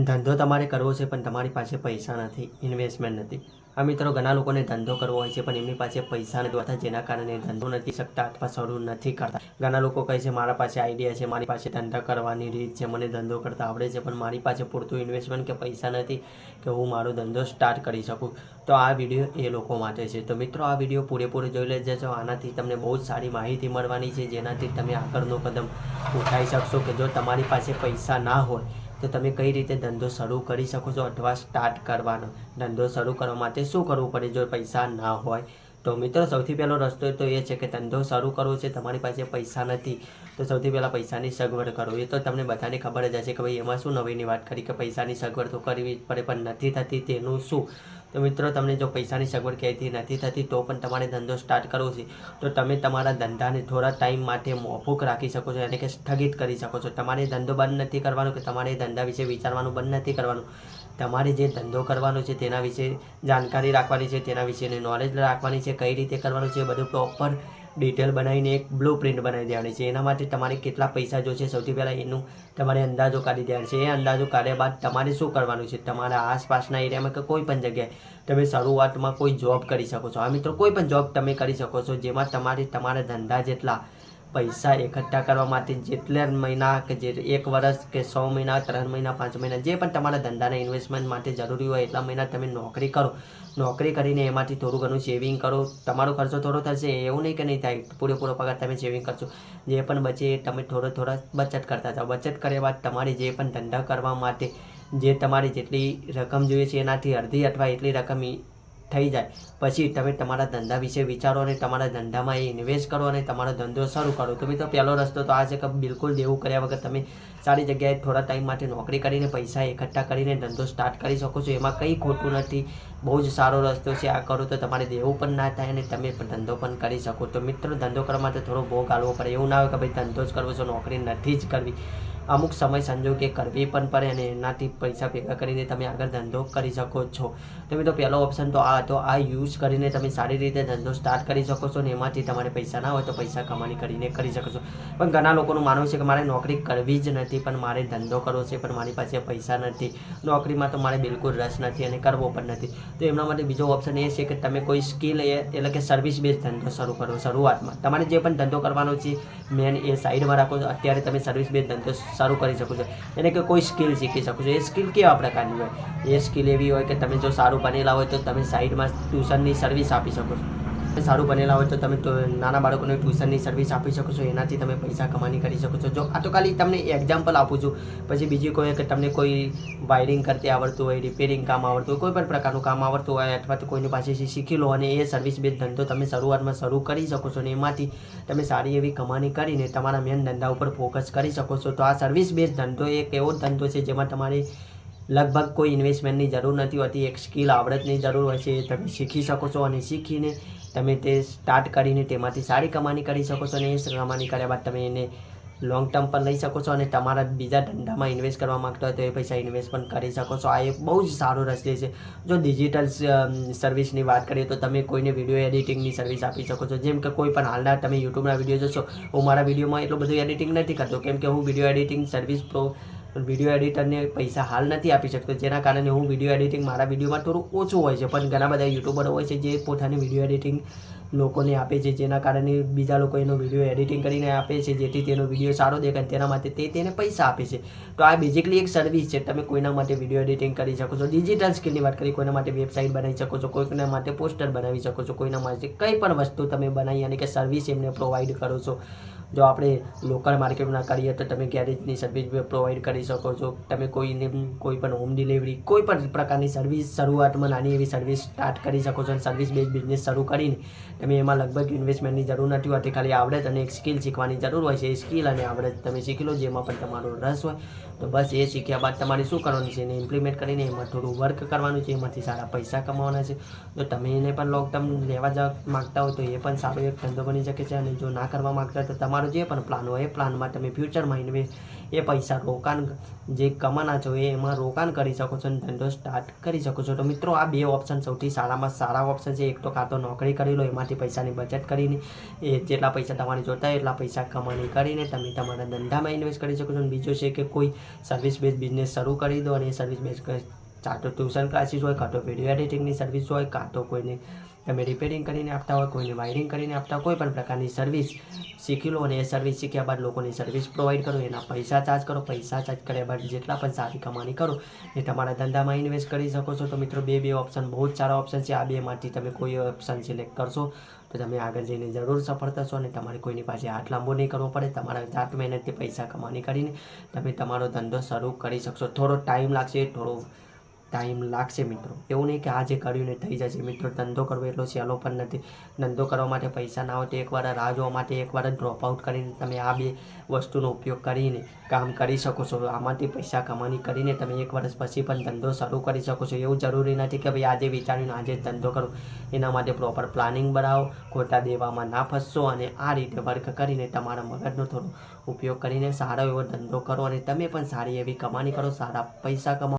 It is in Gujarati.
ધંધો તમારે કરવો છે, પણ તમારી પાસે પૈસા નથી ઇન્વેસ્ટમેન્ટ નથી. આ મિત્રો ઘણા લોકોને ધંધો કરવો હોય છે, પણ એમની પાસે પૈસા નથી હોતા જેના કારણે ધંધો નથી શકતા અથવા શરૂ નથી કરતા. ઘણા લોકો કહે છે, મારા પાસે આઈડિયા છે, મારી પાસે ધંધા કરવાની રીત છે, મને ધંધો કરતા આવડે છે, પણ મારી પાસે પૂરતું ઇન્વેસ્ટમેન્ટ કે પૈસા નથી કે હું મારો ધંધો સ્ટાર્ટ કરી શકું. તો આ વીડિયો એ લોકો માટે છે. તો મિત્રો, આ વીડિયો પૂરેપૂરો જોઈ લેજો. આનાથી તમને બહુ જ સારી માહિતી મળવાની છે, જેનાથી તમે આગળનો કદમ ઉઠાવી શકશો કે જો તમારી પાસે પૈસા ના હોય તો તમે કઈ રીતે ધંધો શરૂ કરી શકો છો અથવા સ્ટાર્ટ કરવાનો? ધંધો શરૂ કરવા માટે શું કરવું પડે જો પૈસા ના હોય? તો મિત્રો, સૌથી પહેલો રસ્તો તો એ છે કે ધંધો શરૂ કરવો છે, તમારી પાસે પૈસા નથી. તો સૌથી પહેલાં પૈસાની સગવડ કરો. એ તો તમને બધાને ખબર જ હશે કે ભાઈ, એમાં શું નવીની વાત કરી કે પૈસાની સગવડ તો કરવી પડે, પણ નથી થતી તેનું શું? તો મિત્રો, તમને જો પૈસાની સગવડ કહેતી નથી થતી, તો પણ તમારે ધંધો સ્ટાર્ટ કરવો છે. તો તમે તમારા ધંધાને થોડા ટાઈમ માટે મોફૂક રાખી શકો છો એટલે કે સ્થગિત કરી શકો છો. તમારે ધંધો બંધ નથી કરવાનો કે તમારે ધંધા વિશે વિચારવાનું બંધ નથી કરવાનું. તમારે જે ધંધો કરવાનો છે તેના વિશે જાણકારી રાખવાની છે, તેના વિશેની નોલેજ રાખવાની છે, કઈ રીતે કરવાનું છે બધું પ્રોપર ડિટેલ બનાવીને એક બ્લુ પ્રિન્ટ બનાવી દેવાની છે. એના માટે તમારે કેટલા પૈસા જોશે? સૌથી પહેલાં એનું તમારે અંદાજો કાઢી દેવાનો છે. એ અંદાજો કાઢ્યા બાદ તમારે શું કરવાનું છે? તમારા આસપાસના એરિયામાં કે કોઈ પણ જગ્યાએ તમે શરૂઆતમાં કોઈ જોબ કરી શકો છો. આ મિત્રો, કોઈ પણ જોબ તમે કરી શકો છો, જેમાં તમારે તમારા ધંધા જેટલા પૈસા એકઠા કરવા માટે જેટલા મહિના કે જે એક વર્ષ કે સો મહિના, ત્રણ મહિના, પાંચ મહિના, જે પણ તમારા ધંધાના ઇન્વેસ્ટમેન્ટ માટે જરૂરી હોય એટલા મહિના તમે નોકરી કરો. નોકરી કરીને એમાંથી થોડું ઘણું સેવિંગ કરો. તમારો ખર્ચો થોડો થશે, એવું નહીં કે નહીં થાય. પૂરેપૂરો પગાર તમે સેવિંગ કરશો. જે પણ બચે એ તમે થોડો થોડા બચત કરતા જાઓ. બચત કર્યા બાદ તમારી જે પણ ધંધા કરવા માટે જે તમારી જેટલી રકમ જોઈએ છે, એનાથી અડધી અથવા એટલી રકમ થઈ જાય. પછી તમે તમારા ધંધા વિશે વિચારો અને તમારા ધંધામાં એ ઇન્વેસ્ટ કરો અને તમારો ધંધો શરૂ કરો. તો મિત્રો પહેલો રસ્તો તો આ છે કે બિલકુલ દેવું કર્યા વગર તમે સારી જગ્યાએ થોડા ટાઈમ માટે નોકરી કરીને પૈસા એકઠા કરીને ધંધો સ્ટાર્ટ કરી શકો છો. એમાં કંઈ ખોટું નથી. બહુ જ સારો રસ્તો છે. આ કરો તો તમારે દેવું પણ ના થાય અને તમે ધંધો પણ કરી શકો. તો મિત્રો, ધંધો કરવા માટે થોડો ભોગ આલવો પડે. એવું ના હોય કે ભાઈ ધંધો જ કરવો છો, નોકરી નથી જ કરવી. અમુક સમય સંજોગે કરવી પણ પડે અને એનાથી પૈસા ભેગા કરીને તમે આગળ ધંધો કરી શકો છો. તમે તો પહેલો ઓપ્શન તો આ હતો. આ યુઝ કરીને તમે સારી રીતે ધંધો સ્ટાર્ટ કરી શકો છો ને એમાંથી તમારે પૈસા ના હોય તો પૈસા કમાણી કરીને કરી શકો છો. પણ ઘણા લોકોનું માનવું છે કે મારે નોકરી કરવી જ નથી, પણ મારે ધંધો કરવો છે, પણ મારી પાસે પૈસા નથી. નોકરીમાં તો મારે બિલકુલ રસ નથી અને કરવો પણ નથી. તો એમના માટે બીજો ઓપ્શન એ છે કે તમે કોઈ સ્કિલ એટલે કે સર્વિસ બેઝ ધંધો શરૂ કરો શરૂઆતમાં. તમારે જે પણ ધંધો કરવાનો છે મેન એ સાઈડમાં રાખો. અત્યારે તમે સર્વિસ બેઝ ધંધો શરૂ કરી શકો છો. એને કે કોઈ સ્કિલ શીખી શકો છો. એ સ્કિલ કેવા પ્રકારની હોય? એ સ્કિલ એવી હોય કે તમે જો સારું બનેલા હોય તો તમે સાઈડમાં ટ્યુશનની સર્વિસ આપી શકો છો. સારું બનેલા હોય તો તમે નાના બાળકોને ટ્યુશનની સર્વિસ આપી શકો છો, એનાથી તમે પૈસા કમાણી કરી શકો છો. જો આ તો ખાલી તમને એક્ઝામ્પલ આપું છું, પછી બીજી કોઈ કે તમને કોઈ વાયરિંગ કરતી આવડતું હોય રિપેરિંગ કામ આવડતું હોય, કોઈ પણ પ્રકારનું કામ આવડતું હોય, અથવા તો કોઈની પાસેથી શીખી લો અને એ સર્વિસ બેઝ ધંધો તમે શરૂઆતમાં શરૂ કરી શકો છો અને એમાંથી તમે સારી એવી કમાણી કરીને તમારા મેન ધંધા ઉપર ફોકસ કરી શકો છો. તો આ સર્વિસ બેઝ ધંધો એક એવો ધંધો છે જેમાં તમારે લગભગ કોઈ ઇન્વેસ્ટમેન્ટની જરૂર નથી હોતી, એક સ્કિલ આવડતની જરૂર હોય છે તમે શીખી શકો છો અને શીખીને તમે તે સ્ટાર્ટ કરીને તેમાંથી સારી કમાણી કરી શકો છો અને એ કમાણી કર્યા બાદ તમે એને લોંગ ટર્મ પર લઈ શકો છો અને તમારા બીજા ધંધામાં ઇન્વેસ્ટ કરવા માગતો હોય તો એ પૈસા ઇન્વેસ્ટ પણ કરી શકો છો. આ એક બહુ જ સારો રસ્તો છે. જો ડિજિટલ સર્વિસની વાત કરીએ તો તમે કોઈને વીડિયો એડિટિંગની સર્વિસ આપી શકો છો. જેમ કે કોઈ પણ હાલના તમે યુટ્યુબના વીડિયો જોશો, હું મારા વિડીયોમાં એટલું બધું એડિટિંગ નથી કરતો. કેમ કે હું video editing service pro video એડિટરને પૈસા હાલ નથી આપી શકતો, જેના કારણે હું વીડિયો એડિટિંગ મારા વિડીયોમાં થોડું ઓછું હોય છે. પણ ઘણા બધા યુટ્યુબરો હોય છે જે પોતાની વીડિયો એડિટિંગ લોકોને આપે છે, જેના કારણે બીજા લોકો એનો વીડિયો એડિટિંગ કરીને આપે છે, જેથી તેનો વીડિયો સારો દેખાય તેના માટે તે તેને પૈસા આપે છે. તો આ બેઝિકલી એક સર્વિસ છે. તમે કોઈના માટે વીડિયો એડિટિંગ કરી શકો છો ડિજિટલ સ્કિલની વાત કરી, કોઈના માટે વેબસાઇટ બનાવી શકો છો, કોઈના માટે પોસ્ટર બનાવી શકો છો, કોઈના માટે કંઈ પણ વસ્તુ તમે બનાવી અને કે સર્વિસ એમને પ્રોવાઈડ કરો છો. જો આપણે લોકલ માર્કેટમાં કરીએ તો તમે ગેરેજની સર્વિસ પ્રોવાઈડ કરી શકો છો. તમે કોઈને કોઈ પણ હોમ ડિલિવરી કોઈ પણ પ્રકારની સર્વિસ શરૂઆતમાં નાની એવી સર્વિસ સ્ટાર્ટ કરી શકો છો અને સર્વિસ બેઝ બિઝનેસ શરૂ કરીને તમે એમાં લગભગ ઇન્વેસ્ટમેન્ટની જરૂર નથી હોતી. ખાલી આવડત અને એક સ્કિલ શીખવાની જરૂર હોય છે. એ સ્કિલ અને આવડત તમે શીખી લો, જેમાં પણ તમારો રસ હોય. તો બસ એ શીખ્યા બાદ તમારે શું કરવાનું છે? એને ઇમ્પ્લિમેન્ટ કરીને એમાં થોડું વર્ક કરવાનું છે. એમાંથી સારા પૈસા કમાવાના છે. જો તમે એને પણ ટર્મ લેવા જવા માગતા હોય તો એ પણ સારો એક ધંધો બની શકે છે. અને જો ના કરવા માગતા તો તમારો જે પણ પ્લાન હોય, એ પ્લાનમાં તમે ફ્યુચરમાં ઇન્વેસ્ટ એ પૈસા રોકાણ જે કમાના છો એમાં રોકાણ કરી શકો છો અને ધંધો સ્ટાર્ટ કરી શકો છો. તો મિત્રો, આ બે ઓપ્શન સૌથી સારામાં સારા ઓપ્શન છે. એક તો કાં તો નોકરી કરી લો, એમાંથી પૈસાની બચત કરીને, એ જેટલા પૈસા તમારી જોતા એટલા પૈસા કમાણી કરીને તમે તમારા ધંધામાં ઇન્વેસ્ટ કરી શકો છો. અને બીજો છે કે કોઈ સર્વિસ બેઝ બિઝનેસ શરૂ કરી દો અને એ સર્વિસ બેઝ કાં તો ટ્યુશન ક્લાસીસ હોય, કાં તો વીડિયો એડિટિંગની સર્વિસ હોય, કાં તો કોઈને તમે રિપેરિંગ કરીને આપતા હોય, કોઈને વાયરિંગ કરીને આપતા કોઈ પણ પ્રકારની સર્વિસ શીખી લો અને એ સર્વિસ શીખ્યા બાદ લોકોની સર્વિસ પ્રોવાઈડ કરો, એના પૈસા ચાર્જ કરો, પૈસા ચાર્જ કર્યા બાદ જેટલા પણ સારી કમાણી કરો, એ તમારા ધંધામાં ઇન્વેસ્ટ કરી શકો છો. તો મિત્રો, બે બે ઓપ્શન બહુ જ સારા ઓપ્શન છે. આ બેમાંથી તમે કોઈ ઓપ્શન સિલેક્ટ કરશો, તો તમે આગળ જઈને જરૂર સફળ થશો અને તમારે કોઈની પાસે હાથ લાંબો નહીં કરવો પડે. તમારા જાત મહેનતથી પૈસા કમાણી કરીને તમે તમારો ધંધો શરૂ કરી શકશો. થોડો ટાઈમ લાગશે, થોડો ટાઈમ લાગશે મિત્રો. એવું નહીં કે આજે કર્યું ને થઈ જશે. મિત્રો, ધંધો કરવો એટલો સહેલો પણ નથી. ધંધો કરવા માટે પૈસા ના હોય તો એકવાર રાહ જોવા માટે એકવાર ડ્રોપ આઉટ કરીને તમે આ બે વસ્તુનો ઉપયોગ કરીને કામ કરી શકો છો. આમાંથી પૈસા કમાણી કરીને તમે એક વર્ષ પછી પણ ધંધો શરૂ કરી શકો છો. એવું જરૂરી નથી કે ભાઈ આજે વિચાર્યું આજે ધંધો કરો. એના માટે પ્રોપર પ્લાનિંગ બનાવો, ખોટા દેવામાં ના ફસશો અને આ રીતે વર્ક કરીને તમારા મગજનો થોડો ઉપયોગ કરીને સારો એવો ધંધો કરો અને તમે પણ સારી એવી કમાણી કરો, સારા પૈસા કમાઓ